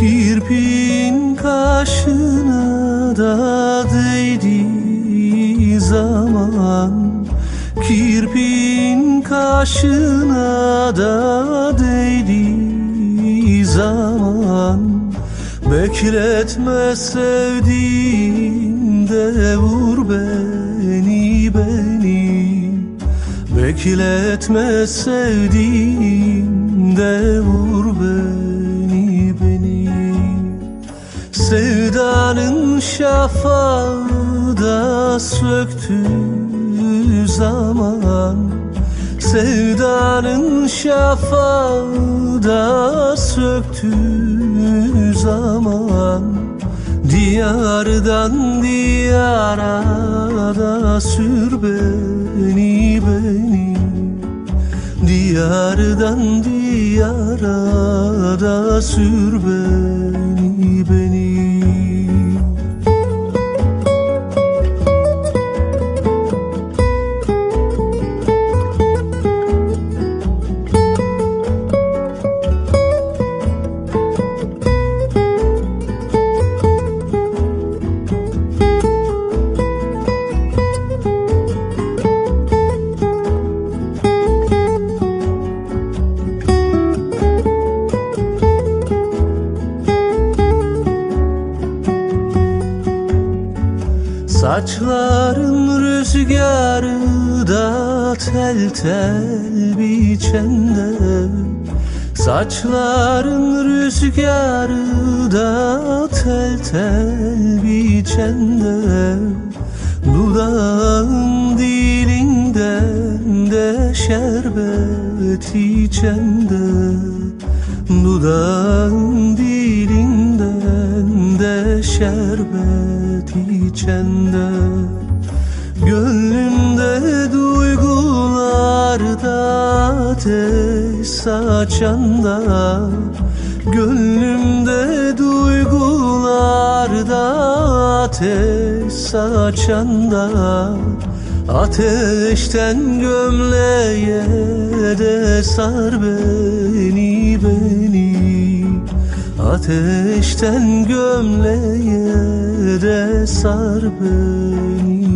Kirpin kaşına da değdiği zaman Kirpin kaşına da değdiği zaman Bekletme sevdiğinde vur beni beni. Bekletme sevdiğinde vur beni Sevdanın şafağı da söktüğü zaman Sevdanın şafağı da söktüğü zaman Diyardan diyara da sür beni beni. Diyardan diyara da sür beni beni Saçların rüzgarı da tel tel biçende. Saçların rüzgarı da tel tel biçende. Dudağın dilinden de şerbet içende. Dudağın dilinden de şerbet içende Gönlümde duygularda ateş saçanda. Gönlümde duygularda ateş saçanda. Ateşten gömleğe de sar beni beni Ateşten gömleğe sar beni